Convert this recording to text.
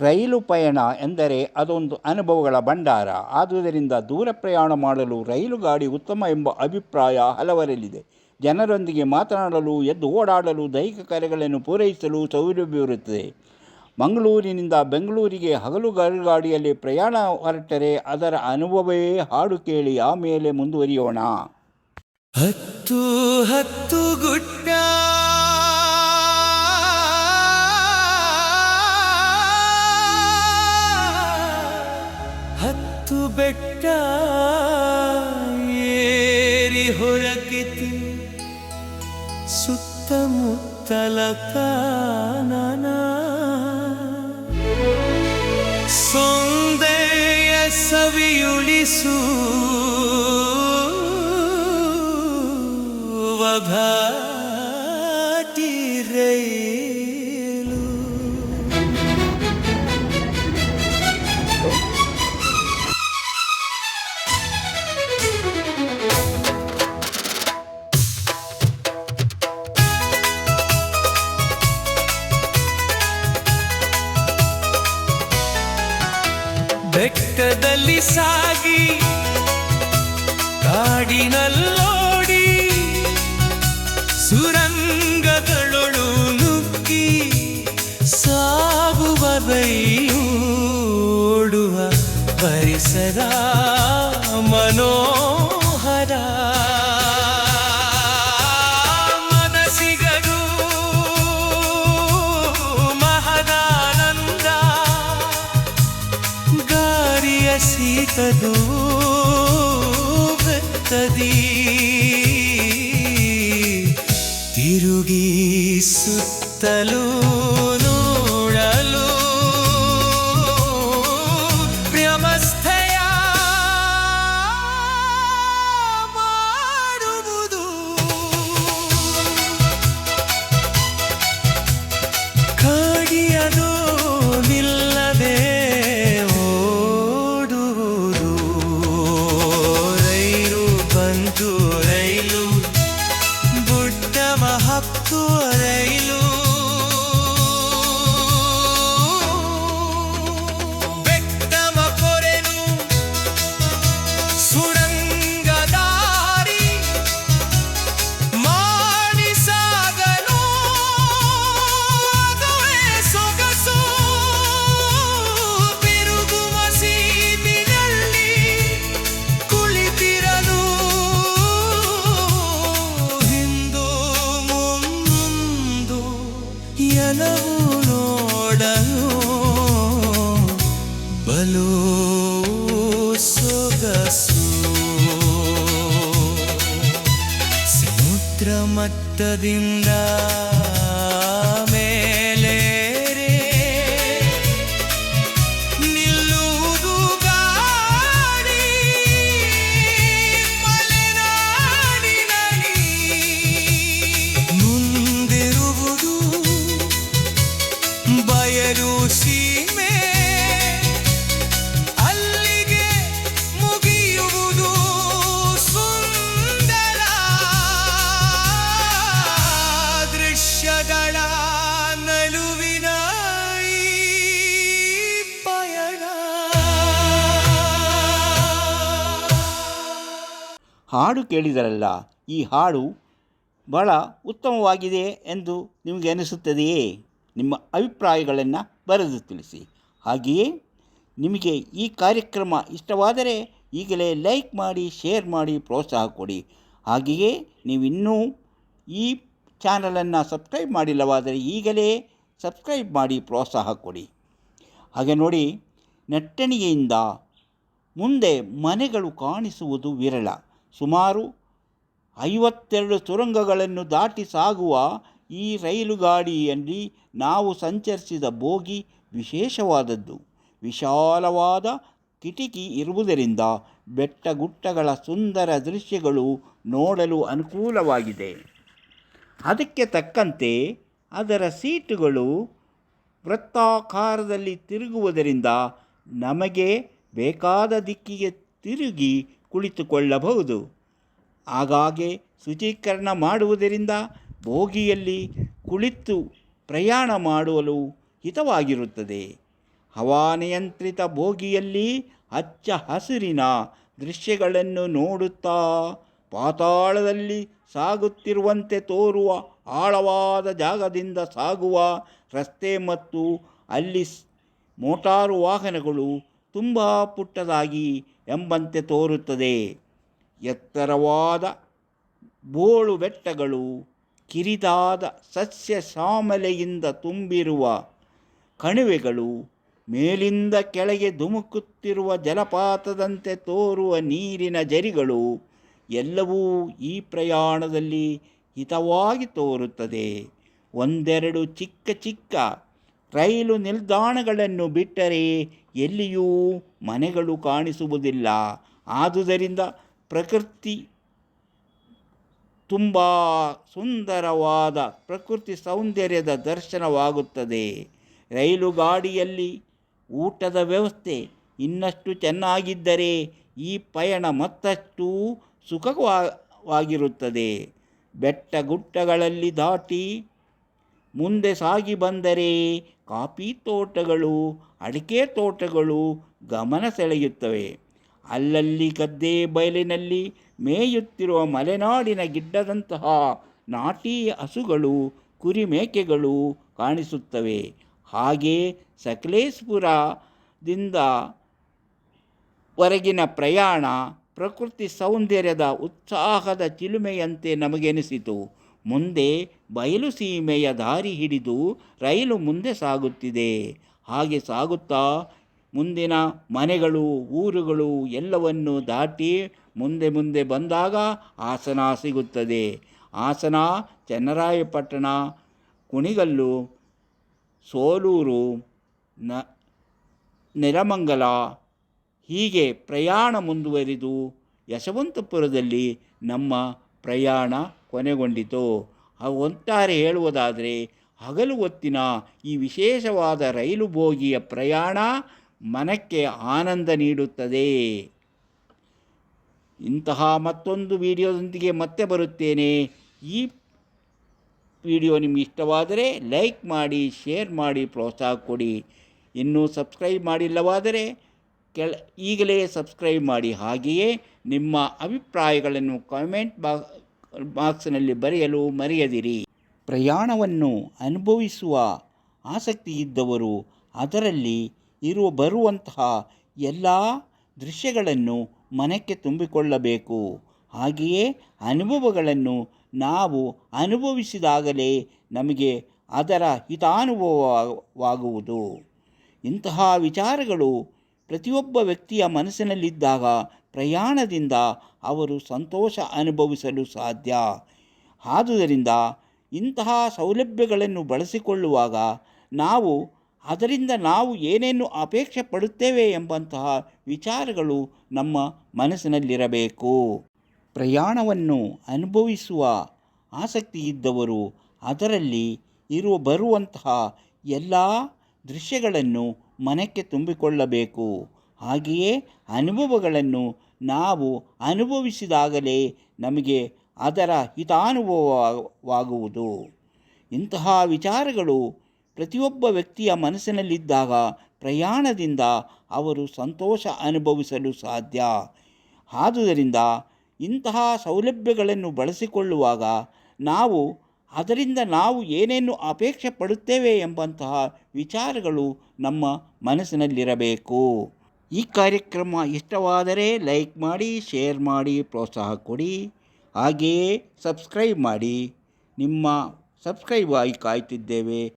ರೈಲು ಪಯಣ ಎಂದರೆ ಅದೊಂದು ಅನುಭವಗಳ ಭಂಡಾರ. ಆದುದರಿಂದ ದೂರ ಪ್ರಯಾಣ ಮಾಡಲು ರೈಲು ಗಾಡಿ ಉತ್ತಮ ಎಂಬ ಅಭಿಪ್ರಾಯ ಹಲವರಲ್ಲಿದೆ. ಜನರೊಂದಿಗೆ ಮಾತನಾಡಲು, ಎದ್ದು ಓಡಾಡಲು ದೈಹಿಕ ಕಾರ್ಯಗಳನ್ನು ಪೂರೈಸಲು ಸೌಲಭ್ಯವಿರುತ್ತದೆ ಮಂಗಳೂರಿನಿಂದ ಬೆಂಗಳೂರಿಗೆ ಹಗಲು ಗಾಡಿಯಲ್ಲಿ ಪ್ರಯಾಣ ಹೊರಟರೆ ಅದರ ಅನುಭವವೇ ಹಾಡು ಕೇಳಿ ಆಮೇಲೆ ಮುಂದುವರಿಯೋಣ. ಹತ್ತು ಹತ್ತು ಗುಡ್ಡ ಹತ್ತು ಬೆಟ್ಟ ಏರಿ ಹೊರಕಿತು ಸುತ್ತಮುತ್ತಲ ಕಾನನ ಸೌಂದರ್ಯ ಸವಿಯುಳಿಸು ಭಾಟಿ side. ಶೀತದು ಬೆತ್ತದಿ ತಿರುಗಿ ಸುತ್ತಲೂ ಮಟ್ಟದಿಂದ ಮೇಲೇರೆ ನಿಲ್ಲುವುದು ಗಾಡಿ ಮಲೆನಾಡಿನಲ್ಲಿ ಮುಂದಿರುವುದು ಬಯಲು ಸೀಮೆ ಹಾಡು ಕೇಳಿದರಲ್ಲ, ಈ ಹಾಡು ಬಹಳ ಉತ್ತಮವಾಗಿದೆ ಎಂದು ನಿಮಗೆ ಅನಿಸುತ್ತದೆಯೇ? ನಿಮ್ಮ ಅಭಿಪ್ರಾಯಗಳನ್ನು ಬರೆದು ತಿಳಿಸಿ. ಹಾಗೆಯೇ ನಿಮಗೆ ಈ ಕಾರ್ಯಕ್ರಮ ಇಷ್ಟವಾದರೆ ಈಗಲೇ ಲೈಕ್ ಮಾಡಿ, ಶೇರ್ ಮಾಡಿ, ಪ್ರೋತ್ಸಾಹ ಕೊಡಿ. ಹಾಗೆಯೇ ನೀವಿನ್ನೂ ಈ ಚಾನಲನ್ನು ಸಬ್ಸ್ಕ್ರೈಬ್ ಮಾಡಿಲ್ಲವಾದರೆ ಈಗಲೇ ಸಬ್ಸ್ಕ್ರೈಬ್ ಮಾಡಿ, ಪ್ರೋತ್ಸಾಹ ಕೊಡಿ. ಹಾಗೆ ನೋಡಿ, ನಟ್ಟಣಿಗೆಯಿಂದ ಮುಂದೆ ಮನೆಗಳು ಕಾಣಿಸುವುದು ವಿರಳ. ಸುಮಾರು ಐವತ್ತೆರಡು ಸುರಂಗಗಳನ್ನು ದಾಟಿ ಸಾಗುವ ಈ ರೈಲು ಗಾಡಿಯಲ್ಲಿ ನಾವು ಸಂಚರಿಸಿದ ಬೋಗಿ ವಿಶೇಷವಾದದ್ದು. ವಿಶಾಲವಾದ ಕಿಟಕಿ ಇರುವುದರಿಂದ ಬೆಟ್ಟ ಬೆಟ್ಟಗುಟ್ಟಗಳ ಸುಂದರ ದೃಶ್ಯಗಳು ನೋಡಲು ಅನುಕೂಲವಾಗಿದೆ. ಅದಕ್ಕೆ ತಕ್ಕಂತೆ ಅದರ ಸೀಟುಗಳು ವೃತ್ತಾಕಾರದಲ್ಲಿ ತಿರುಗುವುದರಿಂದ ನಮಗೆ ಬೇಕಾದ ದಿಕ್ಕಿಗೆ ತಿರುಗಿ ಕುಳಿತುಕೊಳ್ಳಬಹುದು. ಆಗಾಗ್ಗೆ ಶುಚೀಕರಣ ಮಾಡುವುದರಿಂದ ಬೋಗಿಯಲ್ಲಿ ಕುಳಿತು ಪ್ರಯಾಣ ಮಾಡಲು ಹಿತವಾಗಿರುತ್ತದೆ. ಹವಾನಿಯಂತ್ರಿತ ಬೋಗಿಯಲ್ಲಿ ಹಚ್ಚ ಹಸಿರಿನ ದೃಶ್ಯಗಳನ್ನು ನೋಡುತ್ತಾ ಪಾತಾಳದಲ್ಲಿ ಸಾಗುತ್ತಿರುವಂತೆ ತೋರುವ ಆಳವಾದ ಜಾಗದಿಂದ ಸಾಗುವ ರಸ್ತೆ ಮತ್ತು ಅಲ್ಲಿ ಮೋಟಾರು ವಾಹನಗಳು ತುಂಬ ಪುಟ್ಟದಾಗಿ ಎಂಬಂತೆ ತೋರುತ್ತದೆ. ಎತ್ತರವಾದ ಬೋಳು ಬೆಟ್ಟಗಳು, ಕಿರಿದಾದ ಸಸ್ಯ ಶಾಮಲೆಯಿಂದ ತುಂಬಿರುವ ಕಣಿವೆಗಳು, ಮೇಲಿಂದ ಕೆಳಗೆ ಧುಮುಕುತ್ತಿರುವ ಜಲಪಾತದಂತೆ ತೋರುವ ನೀರಿನ ಜರಿಗಳು ಎಲ್ಲವೂ ಈ ಪ್ರಯಾಣದಲ್ಲಿ ಹಿತವಾಗಿ ತೋರುತ್ತದೆ. ಒಂದೆರಡು ಚಿಕ್ಕ ಚಿಕ್ಕ ರೈಲು ನಿಲ್ದಾಣಗಳನ್ನು ಬಿಟ್ಟರೆ ಎಲ್ಲಿಯೂ ಮನೆಗಳು ಕಾಣಿಸುವುದಿಲ್ಲ. ಆದುದರಿಂದ ಪ್ರಕೃತಿ ತುಂಬ ಸುಂದರವಾದ ಪ್ರಕೃತಿ ಸೌಂದರ್ಯದ ದರ್ಶನವಾಗುತ್ತದೆ. ರೈಲು ಗಾಡಿಯಲ್ಲಿ ಊಟದ ವ್ಯವಸ್ಥೆ ಇನ್ನಷ್ಟು ಚೆನ್ನಾಗಿದ್ದರೆ ಈ ಪಯಣ ಮತ್ತಷ್ಟು ಸುಖವಾಗಿರುತ್ತದೆ ಬೆಟ್ಟ ಗುಡ್ಡಗಳಲ್ಲಿ ದಾಟಿ ಮುಂದೆ ಸಾಗಿ ಬಂದರೆ ಕಾಫಿ ತೋಟಗಳು, ಅಡಿಕೆ ತೋಟಗಳು ಗಮನ ಸೆಳೆಯುತ್ತವೆ. ಅಲ್ಲಲ್ಲಿ ಗದ್ದೆ ಬಯಲಿನಲ್ಲಿ ಮೇಯುತ್ತಿರುವ ಮಲೆನಾಡಿನ ಗಿಡ್ಡದಂತಹ ನಾಟಿ ಹಸುಗಳು, ಕುರಿಮೇಕೆಗಳು ಕಾಣಿಸುತ್ತವೆ. ಹಾಗೆ ಸಕಲೇಶ್ಪುರದಿಂದ ಹೊರಗಿನ ಪ್ರಯಾಣ ಪ್ರಕೃತಿ ಸೌಂದರ್ಯದ ಉತ್ಸಾಹದ ಚಿಲುಮೆಯಂತೆ ನಮಗೆನಿಸಿತು. ಮುಂದೆ ಬಯಲು ಸೀಮೆಯ ದಾರಿ ಹಿಡಿದು ರೈಲು ಮುಂದೆ ಸಾಗುತ್ತಿದೆ. ಹಾಗೆ ಸಾಗುತ್ತಾ ಮುಂದಿನ ಮನೆಗಳು, ಊರುಗಳು ಎಲ್ಲವನ್ನು ದಾಟಿ ಮುಂದೆ ಮುಂದೆ ಬಂದಾಗ ಹಾಸನ ಸಿಗುತ್ತದೆ. ಹಾಸನ ಚನ್ನರಾಯಪಟ್ಟಣ, ಕುಣಿಗಲ್ಲು, ಸೋಲೂರು, ನ, ನೆಲಮಂಗಲ ಹೀಗೆ ಪ್ರಯಾಣ ಮುಂದುವರಿದು ಯಶವಂತಪುರದಲ್ಲಿ ನಮ್ಮ ಪ್ರಯಾಣ ಕೊನೆಗೊಂಡಿತು. ಒಟ್ಟಾರೆ ಹೇಳುವುದಾದರೆ, ಹಗಲು ಹೊತ್ತಿನ ಈ ವಿಶೇಷವಾದ ರೈಲು ಬೋಗಿಯ ಪ್ರಯಾಣ ಮನಕ್ಕೆ ಆನಂದ ನೀಡುತ್ತದೆ. ಇಂತಹ ಮತ್ತೊಂದು ವಿಡಿಯೋದೊಂದಿಗೆ ಮತ್ತೆ ಬರುತ್ತೇನೆ. ಈ ವಿಡಿಯೋ ನಿಮ್ಗೆ ಇಷ್ಟವಾದರೆ ಲೈಕ್ ಮಾಡಿ, ಶೇರ್ ಮಾಡಿ, ಪ್ರೋತ್ಸಾಹ ಕೊಡಿ. ಇನ್ನೂ ಸಬ್ಸ್ಕ್ರೈಬ್ ಮಾಡಿಲ್ಲವಾದರೆ ಕೆಳ, ಈಗಲೇ ಸಬ್ಸ್ಕ್ರೈಬ್ ಮಾಡಿ. ಹಾಗೆಯೇ ನಿಮ್ಮ ಅಭಿಪ್ರಾಯಗಳನ್ನು ಕಾಮೆಂಟ್ ಬಾ ಬಾಕ್ಸ್ನಲ್ಲಿ ಬರೆಯಲು ಮರೆಯದಿರಿ. ಪ್ರಯಾಣವನ್ನು ಅನುಭವಿಸುವ ಆಸಕ್ತಿ ಇದ್ದವರು ಅದರಲ್ಲಿ ಇರುವ ಬರುವಂತಹ ಎಲ್ಲ ದೃಶ್ಯಗಳನ್ನು ಮನಕ್ಕೆ ತುಂಬಿಕೊಳ್ಳಬೇಕು. ಹಾಗೆಯೇ ಅನುಭವಗಳನ್ನು ನಾವು ಅನುಭವಿಸಿದಾಗಲೇ ನಮಗೆ ಅದರ ಹಿತಾನುಭವವಾಗುವುದು. ಇಂತಹ ವಿಚಾರಗಳು ಪ್ರತಿಯೊಬ್ಬ ವ್ಯಕ್ತಿಯ ಮನಸ್ಸಿನಲ್ಲಿದ್ದಾಗ ಪ್ರಯಾಣದಿಂದ ಅವರು ಸಂತೋಷ ಅನುಭವಿಸಲು ಸಾಧ್ಯ. ಆದುದರಿಂದ ಇಂತಹ ಸೌಲಭ್ಯಗಳನ್ನು ಬಳಸಿಕೊಳ್ಳುವಾಗ ನಾವು, ಅದರಿಂದ ನಾವು ಏನೇನು ಅಪೇಕ್ಷೆ ಪಡುತ್ತೇವೆ ಎಂಬಂತಹ ವಿಚಾರಗಳು ನಮ್ಮ ಮನಸ್ಸಿನಲ್ಲಿರಬೇಕು. ಪ್ರಯಾಣವನ್ನು ಅನುಭವಿಸುವ ಆಸಕ್ತಿ ಇದ್ದವರು ಅದರಲ್ಲಿ ಇರುವ ಬರುವಂತಹ ಎಲ್ಲ ದೃಶ್ಯಗಳನ್ನು ಮನಕ್ಕೆ ತುಂಬಿಕೊಳ್ಳಬೇಕು. ಹಾಗೆಯೇ ಅನುಭವಗಳನ್ನು ನಾವು ಅನುಭವಿಸಿದಾಗಲೇ ನಮಗೆ ಅದರ ಹಿತಾನುಭವವಾಗುವುದು. ಇಂತಹ ವಿಚಾರಗಳು ಪ್ರತಿಯೊಬ್ಬ ವ್ಯಕ್ತಿಯ ಮನಸ್ಸಿನಲ್ಲಿದ್ದಾಗ ಪ್ರಯಾಣದಿಂದ ಅವರು ಸಂತೋಷ ಅನುಭವಿಸಲು ಸಾಧ್ಯ. ಆದುದರಿಂದ ಇಂತಹ ಸೌಲಭ್ಯಗಳನ್ನು ಬಳಸಿಕೊಳ್ಳುವಾಗ ನಾವು ಅದರಿಂದ ನಾವು ಏನೇನು ಅಪೇಕ್ಷೆ ಪಡುತ್ತೇವೆ ಎಂಬಂತಹ ವಿಚಾರಗಳು ನಮ್ಮ ಮನಸ್ಸಿನಲ್ಲಿರಬೇಕು. ಈ ಕಾರ್ಯಕ್ರಮ ಇಷ್ಟವಾದರೆ ಲೈಕ್ ಮಾಡಿ, ಶೇರ್ ಮಾಡಿ, ಪ್ರೋತ್ಸಾಹ ಕೊಡಿ. ಹಾಗೆಯೇ ಸಬ್ಸ್ಕ್ರೈಬ್ ಮಾಡಿ. ನಿಮ್ಮ ಸಬ್ಸ್ಕ್ರೈಬ್ ಆಗಿ ಕಾಯ್ತಿದ್ದೇವೆ.